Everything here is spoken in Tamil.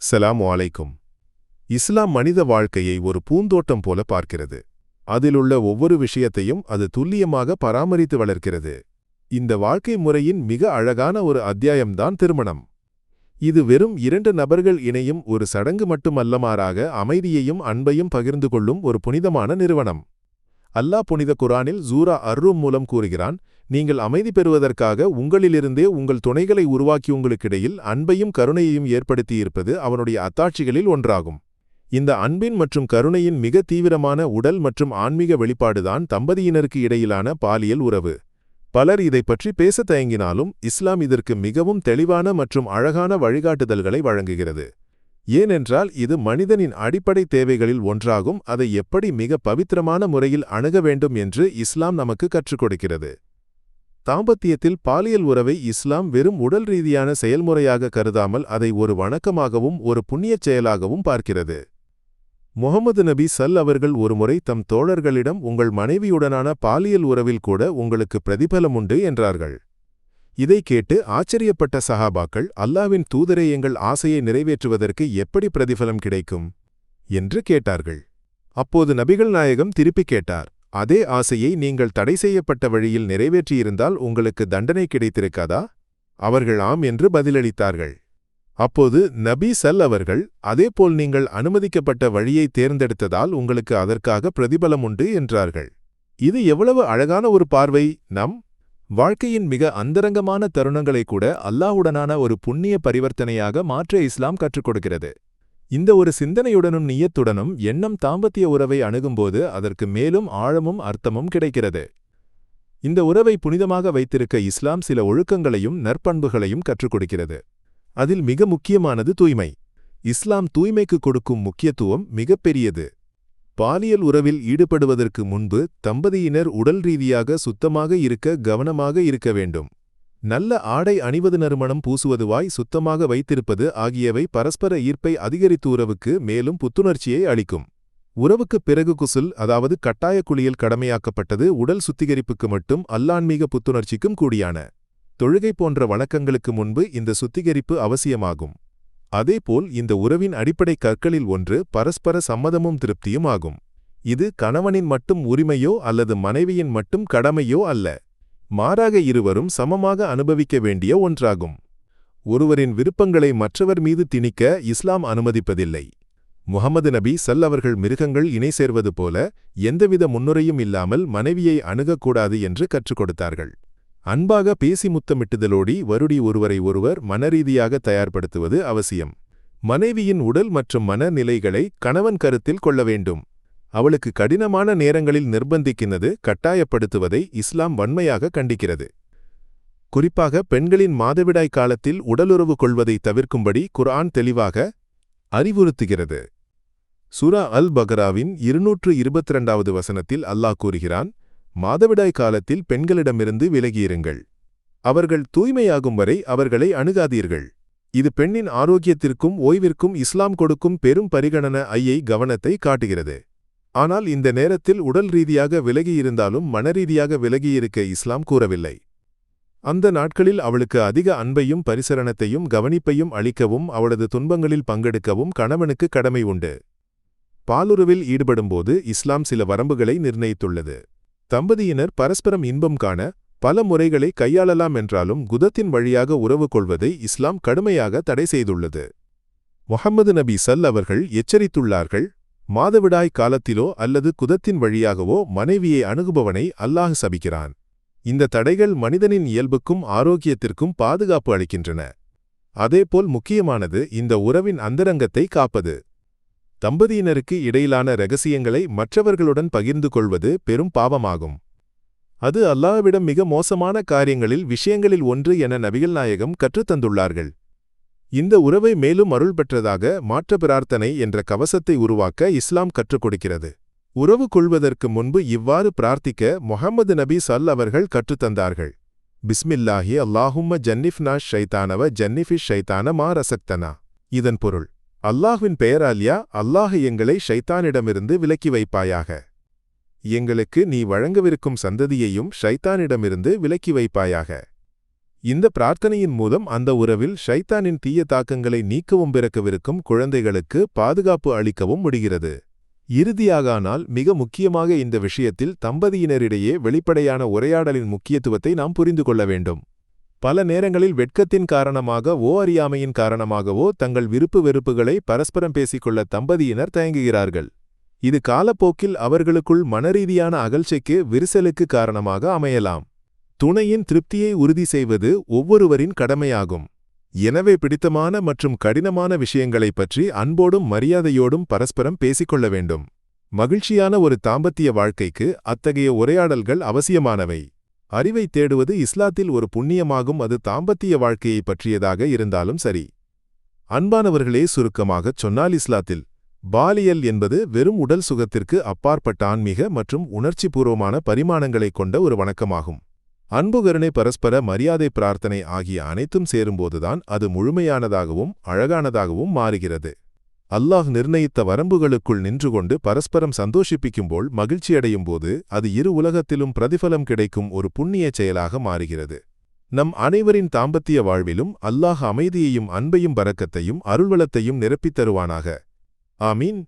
ஸலாமு அலைக்கும். இஸ்லாம் மனித வாழ்க்கையை ஒரு பூந்தோட்டம் போல பார்க்கிறது. அதிலுள்ள ஒவ்வொரு விஷயத்தையும் அது துல்லியமாக பராமரித்து வளர்க்கிறது. இந்த வாழ்க்கை முறையின் மிக அழகான ஒரு அத்தியாயம்தான் திருமணம். இது வெறும் இரண்டு நபர்கள் இணையும் ஒரு சடங்கு மட்டுமல்லமாறாக அமைதியையும் அன்பையும் பகிர்ந்து கொள்ளும் ஒரு புனிதமான நிறுவனம். அல்லாஹ் புனித குரானில் ஜூரா அர்ரூம் மூலம் கூறுகிறான் நீங்கள் அமைதி பெறுவதற்காக உங்களிலிருந்தே உங்கள் துணைகளை உருவாக்கி உங்களுக்கிடையில் அன்பையும் கருணையையும் ஏற்படுத்தியிருப்பது அவனுடைய அத்தாட்சிகளில் ஒன்றாகும். இந்த அன்பின் மற்றும் கருணையின் மிக தீவிரமான உடல் மற்றும் ஆன்மீக வெளிப்பாடுதான் தம்பதியினருக்கு இடையிலான பாலியல் உறவு. பலர் இதைப் பற்றி பேசத் தயங்கினாலும் இஸ்லாம் இதற்கு மிகவும் தெளிவான மற்றும் அழகான வழிகாட்டுதல்களை வழங்குகிறது. ஏனென்றால் இது மனிதனின் அடிப்படை தேவைகளில் ஒன்றாகும் அதை எப்படி மிக பவித்திரமான முறையில் அணுக வேண்டும் என்று இஸ்லாம் நமக்கு கற்றுக் கொடுக்கிறது. தாம்பத்தியத்தில் பாலியல் உறவை இஸ்லாம் வெறும் உடல் ரீதியான செயல்முறையாக கருதாமல் அதை ஒரு வணக்கமாகவும் ஒரு புண்ணியச் செயலாகவும் பார்க்கிறது. முகமது நபி சல் அவர்கள் ஒருமுறை தம் தோழர்களிடம் உங்கள் மனைவியுடனான பாலியல் உறவில் கூட உங்களுக்கு பிரதிபலம் உண்டு என்றார்கள். இதை கேட்டு ஆச்சரியப்பட்ட சஹாபாக்கள் அல்லாவின் தூதரே எங்கள் ஆசையை நிறைவேற்றுவதற்கு எப்படி பிரதிபலம் கிடைக்கும்? என்று கேட்டார்கள். அப்போது நபிகள் நாயகம் திருப்பிக் கேட்டார். அதே ஆசையை நீங்கள் தடை செய்யப்பட்ட வழியில் நிறைவேற்றியிருந்தால் உங்களுக்கு தண்டனை கிடைத்திருக்காதா? அவர்கள் ஆம் என்று பதிலளித்தார்கள். அப்போது நபி சல் அவர்கள் அதேபோல் நீங்கள் அனுமதிக்கப்பட்ட வழியை தேர்ந்தெடுத்ததால் உங்களுக்கு அதற்காக பிரதிபலம் உண்டு என்றார்கள். இது எவ்வளவு அழகான ஒரு பார்வை! நம் வாழ்க்கையின் மிக அந்தரங்கமான தருணங்களை கூட அல்லாஹுடனான ஒரு புண்ணிய பரிவர்த்தனையாக மாற்ற இஸ்லாம் கற்றுக் கொடுக்கிறது. இந்த ஒரு சிந்தனையுடனும் நீயத்துடனும் எண்ணம் தாம்பத்திய உறவை அணுகும்போது அதற்கு மேலும் ஆழமும் அர்த்தமும் கிடைக்கிறது. இந்த உறவை புனிதமாக வைத்திருக்க இஸ்லாம் சில ஒழுக்கங்களையும் நற்பண்புகளையும் கற்றுக் கொடுக்கிறது. அதில் மிக முக்கியமானது தூய்மை. இஸ்லாம் தூய்மைக்கு கொடுக்கும் முக்கியத்துவம் மிகப்பெரியது பாலியல் உறவில் ஈடுபடுவதற்கு முன்பு தம்பதியினர் உடல் ரீதியாக சுத்தமாக இருக்க கவனமாக இருக்க வேண்டும். நல்ல ஆடை அணிவது நறுமணம் பூசுவதுவாய் சுத்தமாக வைத்திருப்பது ஆகியவை பரஸ்பர ஈர்ப்பை அதிகரித்து உறவுக்கு மேலும் புத்துணர்ச்சியை அளிக்கும். உறவுக்குப் பிறகு குசுல் அதாவது கட்டாய குளியல் கடமையாக்கப்பட்டது உடல் சுத்திகரிப்புக்கு மட்டும் அல்லான்மீக புத்துணர்ச்சிக்கும் கூடியான. தொழுகை போன்ற வழக்கங்களுக்கு முன்பு இந்த சுத்திகரிப்பு அவசியமாகும். அதேபோல் இந்த உறவின் அடிப்படை கற்களில் ஒன்று பரஸ்பர சம்மதமும் திருப்தியும் ஆகும். இது கணவனின் மட்டும் உரிமையோ அல்லது மனைவியின் மட்டும் கடமையோ அல்ல. மாறாக இருவரும் சமமாக அனுபவிக்க வேண்டிய ஒன்றாகும். ஒருவரின் விருப்பங்களை மற்றவர் மீது திணிக்க இஸ்லாம் அனுமதிப்பதில்லை. முகமது நபி சல் அவர்கள் மிருகங்கள் இணை சேர்வது போல எந்தவித முன்னுரையும் இல்லாமல் மனைவியை அணுகக்கூடாது என்று கற்றுக் கொடுத்தார்கள். அன்பாக பேசி முத்தமிட்டுதலோடி வருடி ஒருவரை ஒருவர் மனரீதியாக தயார்படுத்துவது அவசியம். மனைவியின் உடல் மற்றும் மனநிலைகளை கணவன் கருத்தில் கொள்ள வேண்டும். அவளுக்கு கடினமான நேரங்களில் நிர்பந்திக்கின்றது கட்டாயப்படுத்துவதை இஸ்லாம் வன்மையாக கண்டிக்கிறது. குறிப்பாக பெண்களின் மாதவிடாய் காலத்தில் உடலுறவு கொள்வதை தவிர்க்கும்படி குர்ஆன் தெளிவாக அறிவுறுத்துகிறது. சுரா அல் பக்ராவின் இருநூற்று இருபத்திரண்டாவது வசனத்தில் அல்லாஹ் கூறுகிறான் மாதவிடாய் காலத்தில் பெண்களிடமிருந்து விலகியிருங்கள். அவர்கள் தூய்மையாகும் வரை அவர்களை அணுகாதீர்கள். இது பெண்ணின் ஆரோக்கியத்திற்கும் ஓய்விற்கும் இஸ்லாம் கொடுக்கும் பெரும் பரிகணன ஐயை கவனத்தை காட்டுகிறது. ஆனால் இந்த நேரத்தில் உடல் ரீதியாக விலகியிருந்தாலும் மனரீதியாக விலகியிருக்க இஸ்லாம் கூறவில்லை. அந்த நாட்களில் அவளுக்கு அதிக அன்பையும் பரிசரணத்தையும் கவனிப்பையும் அளிக்கவும் அவளது துன்பங்களில் பங்கெடுக்கவும் கணவனுக்கு கடமை உண்டு. பாலுறவில் ஈடுபடும்போது இஸ்லாம் சில வரம்புகளை நிர்ணயித்துள்ளது. தம்பதியினர் பரஸ்பரம் இன்பம் காண பல முறைகளை கையாளலாம் என்றாலும் குதத்தின் வழியாக உறவு கொள்வதை இஸ்லாம் கடுமையாக தடை செய்துள்ளது. முகமது நபி சல் அவர்கள் எச்சரித்துள்ளார்கள் மாதவிடாய் காலத்திலோ அல்லது குதத்தின் வழியாகவோ மனைவியை அணுகுபவனை அல்லாஹ் சபிக்கிறான். இந்த தடைகள் மனிதனின் இயல்புக்கும் ஆரோக்கியத்திற்கும் பாதுகாப்பு அளிக்கின்றன. அதேபோல் முக்கியமானது இந்த உறவின் அந்தரங்கத்தை காப்பது. தம்பதியினருக்கு இடையிலான ரகசியங்களை மற்றவர்களுடன் பகிர்ந்து கொள்வது பெரும் பாவமாகும். அது அல்லாஹ்விடம் மிக மோசமான காரியங்களில் விஷயங்களில் ஒன்று என நபிகள் நாயகம் கற்றுத்தந்துள்ளார்கள். இந்த உறவை மேலும் அருள் பெற்றதாக மாற்ற பிரார்த்தனை என்ற கவசத்தை உருவாக்க இஸ்லாம் கற்றுக் கொடுக்கிறது. உறவு கொள்வதற்கு முன்பு இவ்வாறு பிரார்த்திக்க முகமது நபி சல் அவர்கள் கற்றுத்தந்தார்கள் பிஸ்மில்லாஹி அல்லாஹும்ம ஜன்னிஃப்னா ஷைத்தானவ ஜன்னிஃபிஷ் ஷைத்தான மா ரசக்தனா இதன் பொருள் அல்லாஹ்வின் பெயரால்யா அல்லாஹ் எங்களை ஷைத்தானிடமிருந்து விலக்கி வைப்பாயாக. எங்களுக்கு நீ வழங்கவிருக்கும் சந்ததியையும் ஷைத்தானிடமிருந்து விலக்கி வைப்பாயாக. இந்த பிரார்த்தனையின் மூலம் அந்த உறவில் ஷைத்தானின் தீய தாக்கங்களை நீக்கவும் பிறக்கவிருக்கும் குழந்தைகளுக்கு பாதுகாப்பு அளிக்கவும் முடிகிறது. இறுதியாகானால் மிக முக்கியமாக இந்த விஷயத்தில் தம்பதியினரிடையே வெளிப்படையான உரையாடலின் முக்கியத்துவத்தை நாம் புரிந்து கொள்ள வேண்டும். பல நேரங்களில் வெட்கத்தின் காரணமாக ஓ அறியாமையின் காரணமாகவோ தங்கள் விருப்பு வெறுப்புகளை பரஸ்பரம் பேசிக்கொள்ள தம்பதியினர் தயங்குகிறார்கள். இது காலப்போக்கில் அவர்களுக்குள் மனரீதியான அகழ்ச்சிக்கு விரிசலுக்கு காரணமாக அமையலாம். துணையின் திருப்தியை உறுதி செய்வது ஒவ்வொருவரின் கடமையாகும். எனவே பிடித்தமான மற்றும் கடினமான விஷயங்களைப் பற்றி அன்போடும் மரியாதையோடும் பரஸ்பரம் பேசிக்கொள்ள வேண்டும். மகிழ்ச்சியான ஒரு தாம்பத்திய வாழ்க்கைக்கு அத்தகைய உரையாடல்கள் அவசியமானவை. அறிவை தேடுவது இஸ்லாத்தில் ஒரு புண்ணியமாகும் அது தாம்பத்திய வாழ்க்கையைப் பற்றியதாக இருந்தாலும் சரி. அன்பானவர்களே சுருக்கமாகச் சொன்னால் இஸ்லாத்தில் பாலியல் என்பது வெறும் உடல் சுகத்திற்கு அப்பாற்பட்ட ஆன்மீக மற்றும் உணர்ச்சிபூர்வமான பரிமாணங்களைக் கொண்ட ஒரு வணக்கமாகும். அன்புகருணை பரஸ்பர மரியாதை பிரார்த்தனை ஆகிய அனைத்தும் சேரும்போதுதான் அது முழுமையானதாகவும் அழகானதாகவும் மாறுகிறது. அல்லாஹ் நிர்ணயித்த வரம்புகளுக்குள் நின்று கொண்டு பரஸ்பரம் சந்தோஷிப்பிக்கும்போல் மகிழ்ச்சியடையும் போது அது இரு உலகத்திலும் பிரதிபலம் கிடைக்கும் ஒரு புண்ணிய செயலாக மாறுகிறது. நம் அனைவரின் தாம்பத்திய வாழ்விலும் அல்லாஹ் அமைதியையும் அன்பையும் பறக்கத்தையும் அருள்வளத்தையும் நிரப்பித் தருவானாக ஆமீன்.